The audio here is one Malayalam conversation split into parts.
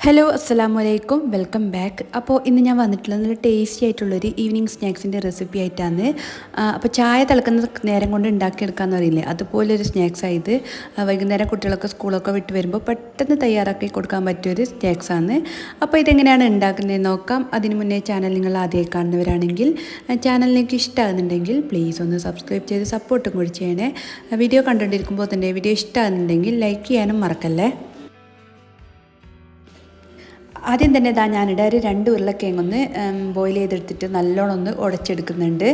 ഹലോ അസ്സാം വലൈക്കും വെൽക്കം ബാക്ക് അപ്പോൾ ഇന്ന് ഞാൻ വന്നിട്ടുള്ളത് നല്ല ടേസ്റ്റി ആയിട്ടുള്ളൊരു ഈവനിങ് സ്നാക്സിന്റെ റെസിപ്പി ആയിട്ടാണ്. അപ്പോൾ ചായ തിളക്കുന്ന നേരം കൊണ്ട് ഉണ്ടാക്കിയെടുക്കാമെന്ന് അറിയില്ലേ അതുപോലൊരു സ്നാക്സ് ആയത് ആ, വൈകുന്നേരം കുട്ടികളൊക്കെ സ്കൂളൊക്കെ വിട്ട് വരുമ്പോൾ പെട്ടെന്ന് തയ്യാറാക്കി കൊടുക്കാൻ പറ്റിയൊരു സ്നാക്സാണ് അപ്പോൾ ഇതെങ്ങനെയാണ് ഉണ്ടാക്കുന്നത് നോക്കാം. അതിന് മുന്നേ ചാനൽ നിങ്ങൾ ആദ്യമായി കാണുന്നവരാണെങ്കിൽ ചാനൽ നിങ്ങൾക്ക് ഇഷ്ടമാകുന്നുണ്ടെങ്കിൽ പ്ലീസ് ഒന്ന് സബ്സ്ക്രൈബ് ചെയ്ത് സപ്പോർട്ടും കൂടി ചെയ്യണേ. വീഡിയോ കണ്ടുകൊണ്ടിരിക്കുമ്പോൾ തന്നെ വീഡിയോ ഇഷ്ടമാകുന്നുണ്ടെങ്കിൽ ലൈക്ക് ചെയ്യാനും മറക്കല്ലേ? ആദ്യം തന്നെ ഇതാ ഞാനിവിടെ ഒരു രണ്ട് ഉരുളക്കിഴങ്ങൊന്ന് ബോയിൽ ചെയ്തെടുത്തിട്ട് നല്ലോണം ഒന്ന് ഉടച്ചെടുക്കുന്നുണ്ട്.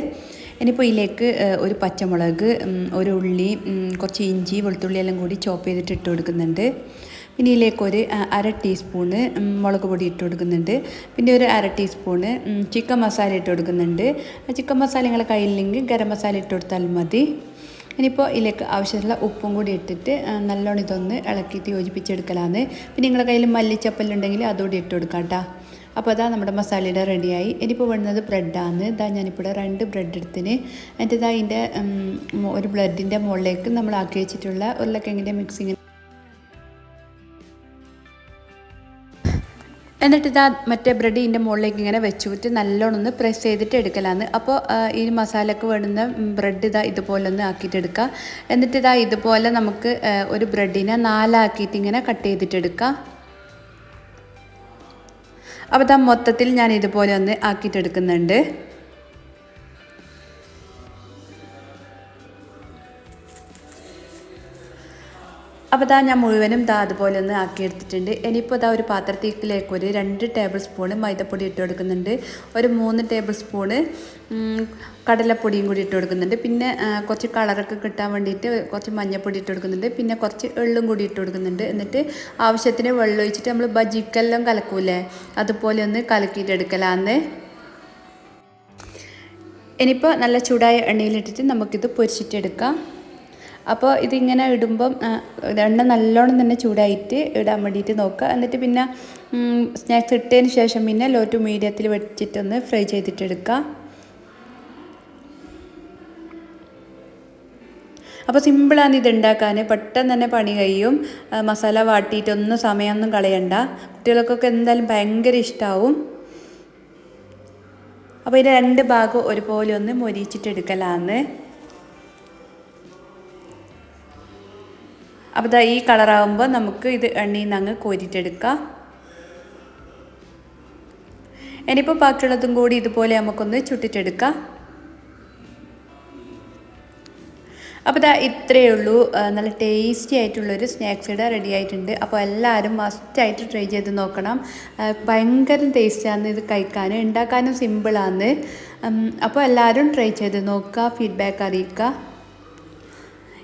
ഇനിയിപ്പോൾ ഇതിലേക്ക് ഒരു പച്ചമുളക് ഒരു ഉള്ളി കുറച്ച് ഇഞ്ചി വെളുത്തുള്ളി എല്ലാം കൂടി ചോപ്പ് ചെയ്തിട്ട് ഇട്ട് കൊടുക്കുന്നുണ്ട്. പിന്നെ ഇതിലേക്ക് ഒരു അര ടീസ്പൂണ് മുളക് പൊടി ഇട്ട് കൊടുക്കുന്നുണ്ട്. പിന്നെ ഒരു അര ടീസ്പൂണ് ചിക്കൻ മസാല ഇട്ട് കൊടുക്കുന്നുണ്ട്. ചിക്കൻ മസാല നിങ്ങളെ കയ്യിലില്ലെങ്കിൽ ഗരം മസാല ഇട്ട് കൊടുത്താൽ മതി. ഇനിയിപ്പോൾ ഇതിലേക്ക് ആവശ്യമുള്ള ഉപ്പും കൂടി ഇട്ടിട്ട് നല്ലോണം ഇതൊന്ന് ഇളക്കിയിട്ട് യോജിപ്പിച്ചെടുക്കലാന്ന്. പിന്നെ നിങ്ങളുടെ കയ്യിൽ മല്ലിച്ചപ്പല്ലുണ്ടെങ്കിൽ അതുകൂടി ഇട്ട് കൊടുക്കാം കേട്ടോ അപ്പോൾ അതാ നമ്മുടെ മസാലയുടെ റെഡിയായി. ഇനിയിപ്പോൾ വേണ്ടത് ബ്രെഡാണ് ഇതാ ഞാനിപ്പോൾ രണ്ട് ബ്രെഡ് എടുത്തിന്. എന്നിട്ട് ഇതാ അതിന്റെ ഒരു ബ്രെഡിന്റെ മുകളിലേക്ക് നമ്മൾ ആക്കി വെച്ചിട്ടുള്ള ഉരുളക്കിഴങ്ങിന്റെ മിക്സിങ് എന്നിട്ട് ഇതാ മറ്റേ ബ്രെഡ് ഇതിന്റെ മുകളിലേക്ക് ഇങ്ങനെ വെച്ചുവിട്ട് നല്ലോണം ഒന്ന് പ്രസ് ചെയ്തിട്ട് എടുക്കലാണ് അപ്പോൾ ഈ മസാലക്ക് വേണ്ടുന്ന ബ്രെഡ് ഇതാ ഇതുപോലെ ഒന്ന് ആക്കിയിട്ട് എടുക്കുക എന്നിട്ട് ഇതാ ഇതുപോലെ നമുക്ക് ഒരു ബ്രെഡിനെ നാലാക്കിയിട്ട് ഇങ്ങനെ കട്ട് ചെയ്തിട്ട് എടുക്കാം. അപ്പോൾ ഇതാ മൊത്തത്തിൽ ഞാൻ ഇതുപോലെ ഒന്ന് ആക്കിയിട്ട് അപ്പോൾ ഇതാ ഞാൻ മുഴുവനും ദാ അതുപോലെ ഒന്ന് ആക്കിയെടുത്തിട്ടുണ്ട്. ഇനിയിപ്പോൾ ഇതാ ഒരു പാത്രത്തിലേക്ക് ഒരു രണ്ട് ടേബിൾ സ്പൂണ് മൈദപ്പൊടി ഇട്ട് കൊടുക്കുന്നുണ്ട്. ഒരു മൂന്ന് ടേബിൾ സ്പൂണ് കടലപ്പൊടിയും കൂടി ഇട്ട് കൊടുക്കുന്നുണ്ട്. പിന്നെ കുറച്ച് കളറൊക്കെ കിട്ടാൻ വേണ്ടിയിട്ട് കുറച്ച് മഞ്ഞൾപ്പൊടി ഇട്ട് കൊടുക്കുന്നുണ്ട്. പിന്നെ കുറച്ച് എള്ളും കൂടി ഇട്ട് കൊടുക്കുന്നുണ്ട്. എന്നിട്ട് ആവശ്യത്തിന് വെള്ളം ഒഴിച്ചിട്ട് നമ്മൾ ബജിക്കെല്ലാം കലക്കൂലേ അതുപോലെ ഒന്ന് കലക്കിയിട്ട് എടുക്കലാന്ന് ഇനിയിപ്പോൾ നല്ല ചൂടായ എണ്ണയിലിട്ടിട്ട് നമുക്കിത് പൊരിച്ചിട്ടെടുക്കാം. അപ്പോൾ ഇതിങ്ങനെ ഇടുമ്പം എണ്ണ നല്ലോണം തന്നെ ചൂടായിട്ട് ഇടാൻ വേണ്ടിയിട്ട് നോക്കുക. എന്നിട്ട് പിന്നെ സ്നാക്സ് ഇട്ടതിന് ശേഷം പിന്നെ ലോ ടു മീഡിയത്തിൽ വെച്ചിട്ടൊന്ന് ഫ്രൈ ചെയ്തിട്ടെടുക്കുക അപ്പോൾ സിമ്പിളാണ് ഇത് ഉണ്ടാക്കാൻ. പെട്ടെന്ന് തന്നെ പണി കഴിയും. മസാല വാട്ടിയിട്ടൊന്നും സമയമൊന്നും കളയണ്ട. കുട്ടികൾക്കൊക്കെ എന്തായാലും ഭയങ്കര ഇഷ്ടമാവും അപ്പോൾ ഇതിന്റെ രണ്ട് ഭാഗം ഒരുപോലെ ഒന്ന് മൊരിച്ചിട്ടെടുക്കലാന്ന് അപ്പോൾ ഇതാ ഈ കളറാകുമ്പോൾ നമുക്ക് ഇത് എണ്ണയിൽ നിന്ന് അങ്ങ് കോരിട്ടെടുക്കാം. ഇനിയിപ്പോൾ ബാക്കിയുള്ളതും കൂടി ഇതുപോലെ നമുക്കൊന്ന് ചുട്ടിട്ടെടുക്കാം. അപ്പോൾ ഇതാ ഇത്രയേ ഉള്ളൂ. നല്ല ടേസ്റ്റി ആയിട്ടുള്ളൊരു സ്നാക്സ് ഇവിടെ റെഡി ആയിട്ടുണ്ട്. അപ്പോൾ എല്ലാവരും മസ്റ്റായിട്ട് ട്രൈ ചെയ്ത് നോക്കണം. ഭയങ്കര ടേസ്റ്റാണ് ഇത് കഴിക്കാൻ ഉണ്ടാക്കാനും സിമ്പിളാണ് അപ്പോൾ എല്ലാവരും ട്രൈ ചെയ്ത് നോക്കുക ഫീഡ്ബാക്ക് അറിയിക്കുക.